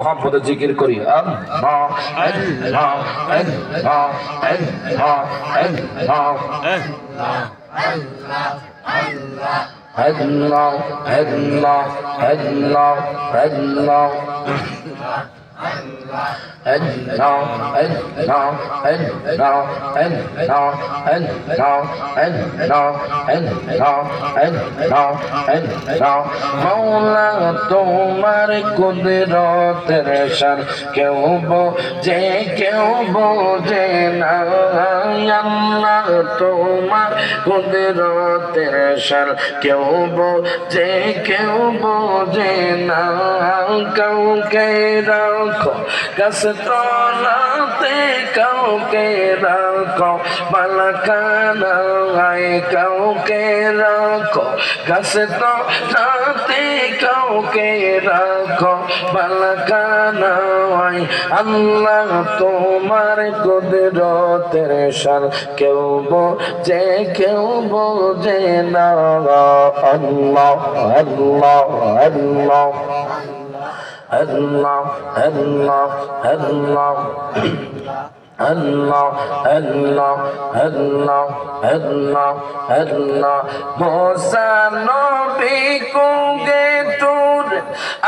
মোহাম্মদ জিকির করি আল্লাহ আল্লাহ আল্লাহ আল্লাহ মৌলা তোমার কুদরতের সার কেউ বোঝে কেউ বোঝে না আল্লাহ তোমার কুদরতের সার কেউ বোঝে কেউ বোঝে না কাউকে রাখো গাছ তলাতে কাউকে রাখো বালাকানা কাউকে রাখো গাছ তলাতে কাউকে রাখো বালাকানা আল্লাহ তোমার কুদরতের সার। কেউ বোঝে কেউ বোঝে না। আল্লাহ আল্লাহ আল্লাহ আল্লাহ আল্লাহ আল্লাহ। আল্লাহ আল্লাহ আল্লাহ আল্লাহ আল্লাহ মোসা নবী কুগে তোর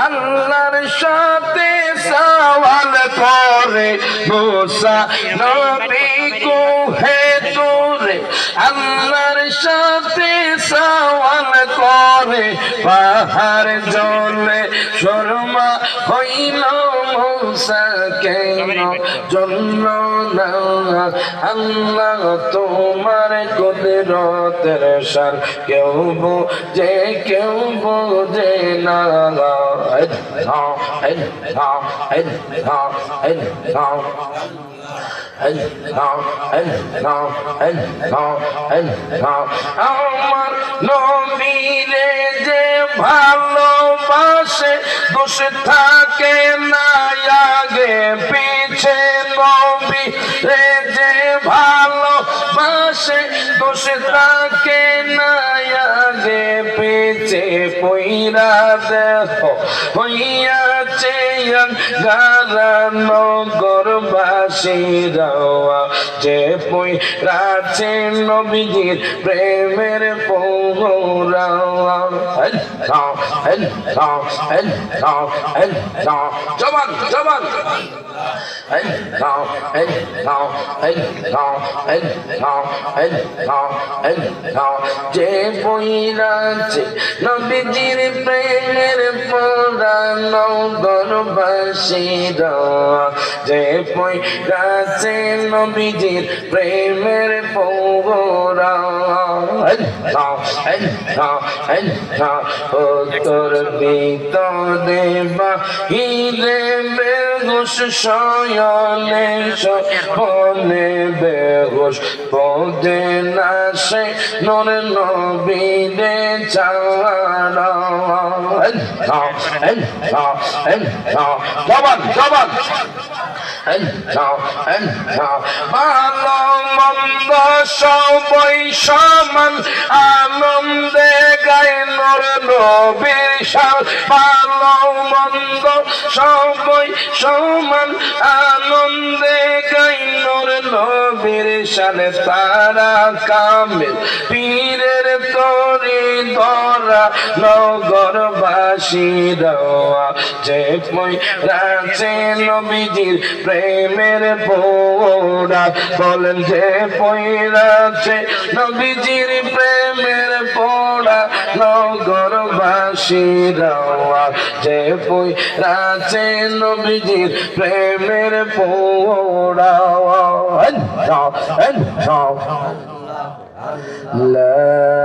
আল্লাহর সাথে সওয়াল করে। মোসা নবী কুহে তোর আল্লাহর সাথে সওয়াল করে। পাহাড় জলে শর্মা হইল কেন জন্য না তোমার কুদরতের সার। কেউ বোঝে কেউ বোঝে না। আমার নবীরে যে ভালোবাসে দোষ থাকে না আগে পিছে নবী রে যে ভালোবাসে, দোষ থাকে না মইরা দেহ হইয়াছে গারা নগর বাসিরাওয়া যে পইরাছে নবীজির প্রেমের পৌরাওয়া। জবান জবান যে বইরাছে নবীজির প্রেমের পৌরানো গরবাসীরা যে বইরাছে নবীজির প্রেমের পৌরা তোর দিত দেবা হিরে বেগোস সয়নে সপনে বেগোস পদে না সে নর নবীরে চাওয়ারা সবান সবান ভালো মন্দ সবই সমান আনন্দে গায় নর নবীর সাল। ভালো মন্দ সবই সমান আনন্দে গায় নর নবীর সালে। তারা কামেল পীরের তরি ধরা নগরবাসী দেওয়া যে রাখছে নবীজির প্রেমের পোড়া বলেন যে পইরাছে নবীজির প্রেমের পোড়া নগরবাসী দেওয়া যে পইরাছে নবীজির প্রেমের পোড়া লা